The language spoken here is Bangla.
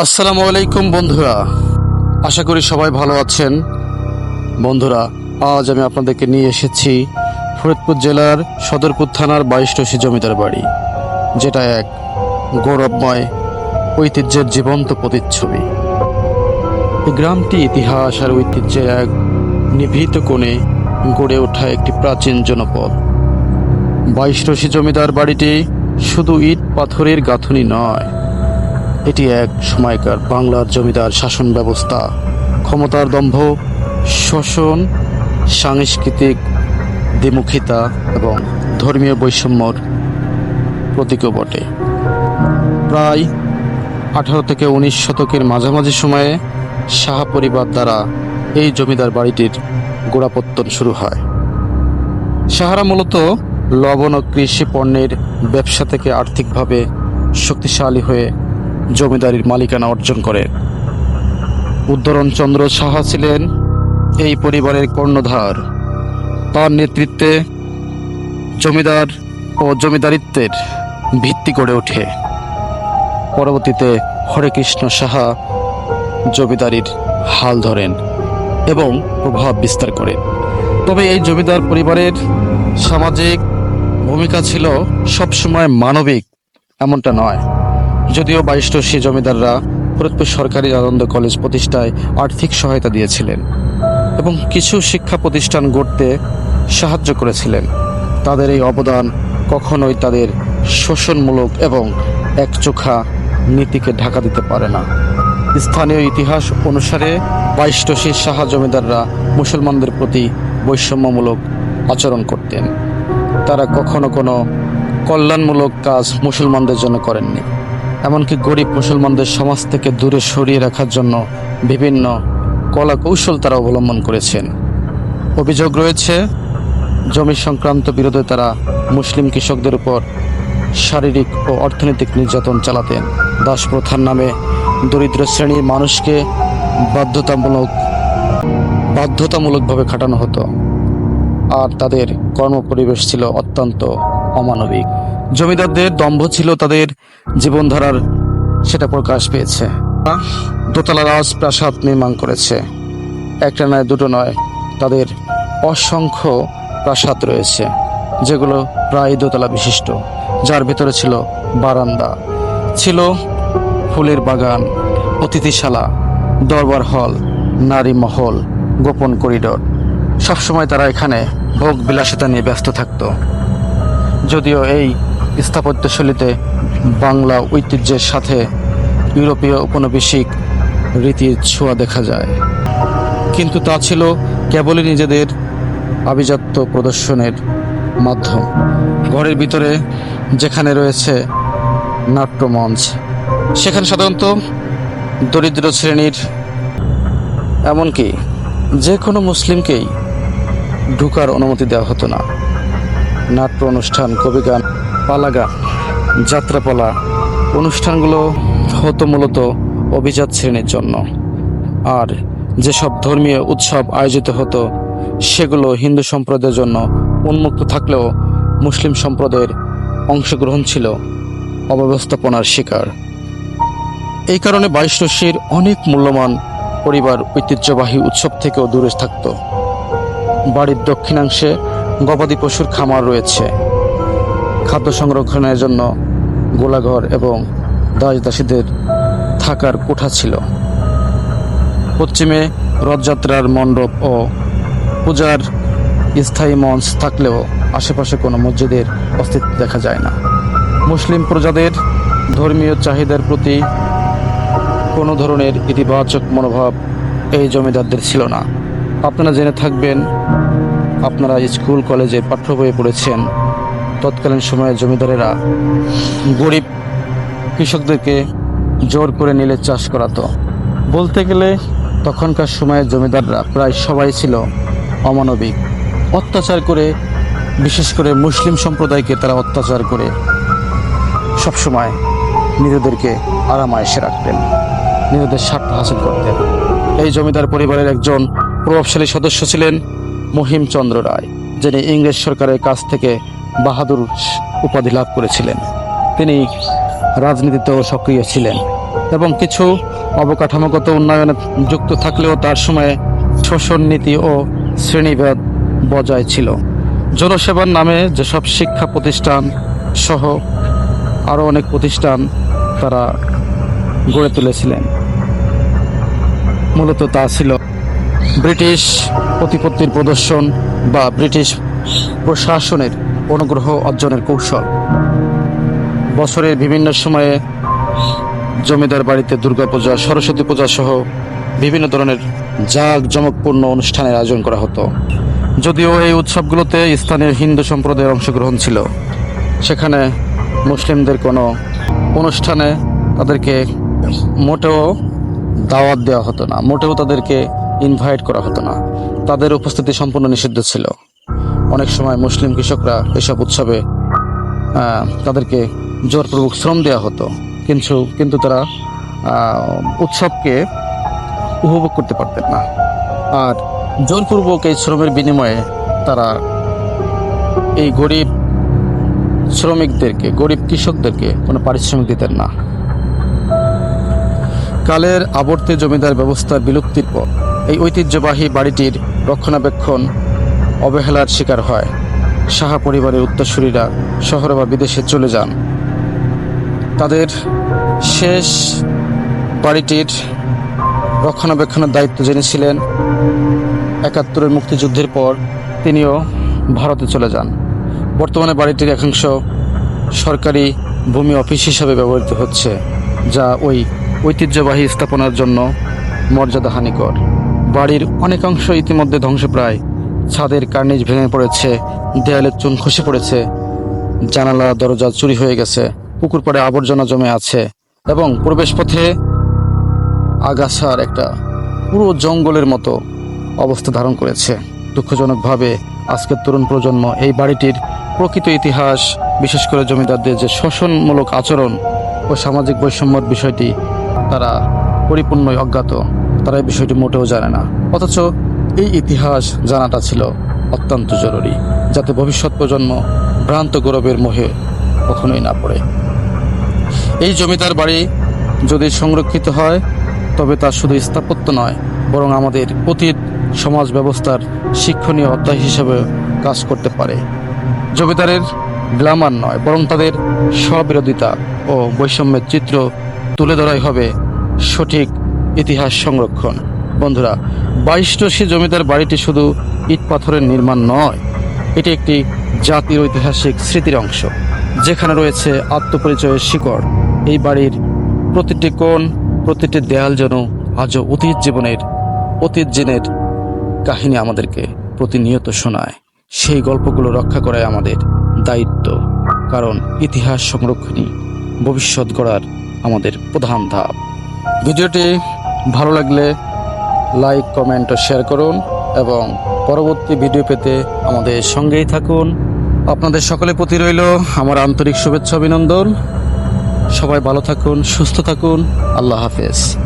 আসসালামু আলাইকুম, বন্ধুরা। আশা করি সবাই ভালো আছেন। বন্ধুরা, আজ আমি আপনাদেরকে নিয়ে এসেছি ফরিদপুর জেলার সদরপুর থানার বাইশটসি জমিদার বাড়ি, যেটা এক গৌরবময় ঐতিহ্যের জীবন্ত প্রতিচ্ছবি। এই গ্রামটি ইতিহাস আর ঐতিহ্যের এক নিভৃত কোণে গড়ে ওঠা একটি প্রাচীন জনপদ। বাইশটসি জমিদার বাড়িটি শুধু ইট পাথরের গাঁথনি নয় এটি এক সময়কার বাংলার জমিদার শাসন ব্যবস্থা। ক্ষমতার দম্ভ, শোষণ, সাংস্কৃতিক দ্বিমুখিতা এবং ধর্মীয় বৈষম্যর প্রতীকও বটে। প্রায় আঠারো থেকে উনিশ শতকের মাঝামাঝি সময়ে সাহা পরিবার দ্বারা এই জমিদার বাড়িটির গোড়াপত্তন শুরু হয়। সাহারা মূলত লবণ ও কৃষি পণ্যের ব্যবসা থেকে আর্থিকভাবে শক্তিশালী হয়ে জমিদারির মালিকানা অর্জন করেন উদ্ধরণচন্দ্র সাহা ছিলেন এই পরিবারের কর্ণধার। তার নেতৃত্বে জমিদার ও জমিদারিত্বের ভিত্তি গড়ে ওঠে। পরবর্তীতে হরেকৃষ্ণ সাহা জমিদারির হাল ধরেন এবং প্রভাব বিস্তার করেন। তবে এই জমিদার পরিবারের সামাজিক ভূমিকা ছিল সবসময় মানবিক, এমনটা নয়। যদিও বাইশটসী জমিদাররা ফরিদপুর সরকারি আনন্দ কলেজ প্রতিষ্ঠায় আর্থিক সহায়তা দিয়েছিলেন এবং কিছু শিক্ষা প্রতিষ্ঠান গড়তে সাহায্য করেছিলেন। তাদের এই অবদান কখনোই তাদের শোষণমূলক এবং একচোখা নীতিকে ঢাকা দিতে পারে না। স্থানীয় ইতিহাস অনুসারে বাইশটসী সাহা জমিদাররা মুসলমানদের প্রতি বৈষম্যমূলক আচরণ করতেন। তারা কখনো কোনো কল্যাণমূলক কাজ মুসলমানদের জন্য করেননি। এমনকি গরিব মুসলমানদের সমাজ থেকে দূরে সরিয়ে রাখার জন্য বিভিন্ন কলা কৌশল তারা অবলম্বন করেছেন। অভিযোগ রয়েছে, জমি সংক্রান্ত বিরোধে তারা মুসলিম কৃষকদের উপর শারীরিক ও অর্থনৈতিক নির্যাতন চালাতেন। দাস প্রথার নামে দরিদ্র শ্রেণির মানুষকে বাধ্যতামূলক বাধ্যতামূলকভাবে খাটানো হতো। আর তাদের কর্মপরিবেশ ছিল অত্যন্ত অমানবিক। জমিদারদের দম্ভ ছিল তাদের জীবনধারার, সেটা প্রকাশ পেয়েছে। দোতলা রাজপ্রাসাদ নির্মাণ করেছে। একটা নয়, দুটো নয়, তাদের অসংখ্য প্রাসাদ রয়েছে, যেগুলো প্রায় দোতলা বিশিষ্ট, যার ভিতরে ছিল বারান্দা, ছিল ফুলের বাগান, অতিথিশালা, দরবার হল, নারী মহল, গোপন করিডোর। সবসময় তারা এখানে ভোগ বিলাসিতা নিয়ে ব্যস্ত থাকত। যদিও এই স্থাপত্যশৈলীতে বাংলা ঐতিহ্যের সাথে ইউরোপীয় উপনিবেশিক রীতির ছোঁয়া দেখা যায়। কিন্তু তা ছিল কেবলই নিজেদের আভিজাত্য প্রদর্শনের মাধ্যম। ঘরের ভিতরে যেখানে রয়েছে নাট্যমঞ্চ, সেখানে সাধারণত দরিদ্র শ্রেণির, এমনকি যে কোনো মুসলিমকেই ঢুকার অনুমতি দেওয়া হতো না। নাট্য অনুষ্ঠান, কবিগান পালাগান যাত্রাপালা অনুষ্ঠানগুলো হতো মূলত অভিজাত শ্রেণির জন্য। আর যেসব ধর্মীয় উৎসব আয়োজিত হতো, সেগুলো হিন্দু সম্প্রদায়ের জন্য উন্মুক্ত থাকলেও মুসলিম সম্প্রদায়ের অংশগ্রহণ ছিল অব্যবস্থাপনার শিকার। এই কারণে বাইশরশির অনেক মূল্যবান পরিবার ঐতিহ্যবাহী উৎসব থেকেও দূরে থাকতো। বাড়ির দক্ষিণাংশে গবাদি পশুর খামার রয়েছে। খাদ্য সংরক্ষণের জন্য গোলাঘর এবং দাস দাসীদের থাকার কোঠা ছিল। পশ্চিমে রথযাত্রার মণ্ডপ ও পূজার স্থায়ী মঞ্চ থাকলেও আশেপাশে কোনো মসজিদের অস্তিত্ব দেখা যায় না। মুসলিম প্রজাদের ধর্মীয় চাহিদার প্রতি কোনো ধরনের ইতিবাচক মনোভাব এই জমিদারদের ছিল না। আপনারা জেনে থাকবেন, আপনারা স্কুল কলেজে পাঠ্য বইয়ে পড়েছেন তৎকালীন সময়ে জমিদারেরা গরিব কৃষকদেরকে জোর করে নিলে চাষ করাতো। বলতে গেলে তখনকার সময়ে জমিদাররা প্রায় সবাই ছিল অমানবিক। অত্যাচার করে, বিশেষ করে মুসলিম সম্প্রদায়কে তারা অত্যাচার করে সবসময় নিজেদেরকে আরামায়েশে রাখতেন, নিজেদের স্বার্থ হাসিল করতেন। এই জমিদার পরিবারের একজন প্রভাবশালী সদস্য ছিলেন মহিমচন্দ্র রায়, যিনি ইংরেজ সরকারের কাছ থেকে বাহাদুর উপাধি লাভ করেছিলেন। তিনি রাজনীতিতেও সক্রিয় ছিলেন এবং কিছু অবকাঠামোগত উন্নয়নে যুক্ত থাকলেও তার সময়ে শোষণ নীতি ও শ্রেণীভেদ বজায় ছিল। জনসেবার নামে যেসব শিক্ষা প্রতিষ্ঠান সহ আরও অনেক প্রতিষ্ঠান তারা গড়ে তুলেছিলেন। মূলত তা ছিল ব্রিটিশ প্রতিপত্তির প্রদর্শন বা ব্রিটিশ প্রশাসনের অনুগ্রহ অর্জনের কৌশল। বছরের বিভিন্ন সময়ে জমিদার বাড়িতে দুর্গাপূজা, সরস্বতী পূজা সহ বিভিন্ন ধরনের জাঁক জমকপূর্ণ অনুষ্ঠানের আয়োজন করা হতো। যদিও এই উৎসবগুলোতে স্থানীয় হিন্দু সম্প্রদায়ের অংশগ্রহণ ছিল। সেখানে মুসলিমদের কোনো অনুষ্ঠানে তাদেরকে মোটেও দাওয়াত দেওয়া হতো না, মোটেও তাদেরকে ইনভাইট করা হতো না। তাদের উপস্থিতি সম্পূর্ণ নিষিদ্ধ ছিল। অনেক সময় মুসলিম কৃষকরা এসব উৎসবে তাদেরকে জোরপূর্বক শ্রম দেওয়া হতো। কিন্তু কিন্তু তারা উৎসবকে উপভোগ করতে পারতেন না। আর জোরপূর্বক এই শ্রমের বিনিময়ে তারা এই গরিব শ্রমিকদেরকে, গরিব কৃষকদেরকে কোনো পারিশ্রমিক দিতেন না। কালের আবর্তে জমিদার ব্যবস্থার বিলুপ্তির পর এই ঐতিহ্যবাহী বাড়িটির রক্ষণাবেক্ষণ অবহেলার শিকার হয়। সাহা পরিবারের উত্তরসূরিরা শহরে বা বিদেশে চলে যান। তাদের শেষ বাড়িটির রক্ষণাবেক্ষণের দায়িত্ব যিনি ছিলেন একাত্তরের মুক্তিযুদ্ধের পর তিনিও ভারতে চলে যান। বর্তমানে বাড়িটির একাংশ সরকারি ভূমি অফিস হিসাবে ব্যবহৃত হচ্ছে, যা ওই ঐতিহ্যবাহী স্থাপনার জন্য মর্যাদাহানিকর। বাড়ির অনেকাংশ ইতিমধ্যে ধ্বংসপ্রায় ছাদের কার্নিজ ভেঙে পড়েছে দেয়ালের চুন খসে পড়েছে জানালা দরজা চুরি হয়ে গেছে, পুকুর পাড়ে আবর্জনা জমে আছে এবং প্রবেশপথে আগাছার একটা পুরো জঙ্গলের মতো অবস্থা ধারণ করেছে। দুঃখজনকভাবে আজকের তরুণ প্রজন্ম এই বাড়িটির প্রকৃত ইতিহাস, বিশেষ করে জমিদারদের যে শোষণমূলক আচরণ ও সামাজিক বৈষম্যর বিষয়টি তারা পরিপূর্ণই অজ্ঞাত, তারা এই বিষয়টি মোটেও জানে না। অথচ এই ইতিহাস জানাটা ছিল অত্যন্ত জরুরি, যাতে ভবিষ্যৎ প্রজন্ম ভ্রান্ত গৌরবের মোহে কখনোই না পড়ে। এই জমিদার বাড়ি যদি সংরক্ষিত হয়, তবে তা শুধু স্থাপত্য নয়, বরং আমাদের অতীত সমাজ ব্যবস্থার শিক্ষণীয় অধ্যায় হিসেবে কাজ করতে পারে। জমিদারের গ্লামার নয়, বরং তাদের স্ববিরোধিতা ও বৈষম্যের চিত্র তুলে ধরাই হবে সঠিক ইতিহাস সংরক্ষণ। বন্ধুরা বাইশটসী জমিদার বাড়িটি শুধু ইট পাথরের নির্মাণ নয়, এটি একটি জাতির ঐতিহাসিক স্মৃতির অংশ, যেখানে রয়েছে আত্মপরিচয়ের শিকড়। এই বাড়ির প্রতিটি কোণ, প্রতিটি দেয়াল যেন আজও অতীত জীবনের অতীত জিনের কাহিনী আমাদেরকে প্রতিনিয়ত শোনায়। সেই গল্পগুলো রক্ষা করাই আমাদের দায়িত্ব, কারণ ইতিহাস সংরক্ষণই ভবিষ্যৎ গড়ার আমাদের প্রধান ধাপ। ভিডিওটি ভালো লাগলে লাইক, কমেন্ট ও শেয়ার করুন এবং পরবর্তী ভিডিও পেতে আমাদের সঙ্গেই থাকুন। আপনাদের সকলের প্রতি রইল আমার আন্তরিক শুভেচ্ছা, অভিনন্দন। সবাই ভালো থাকুন, সুস্থ থাকুন। আল্লাহ হাফেজ।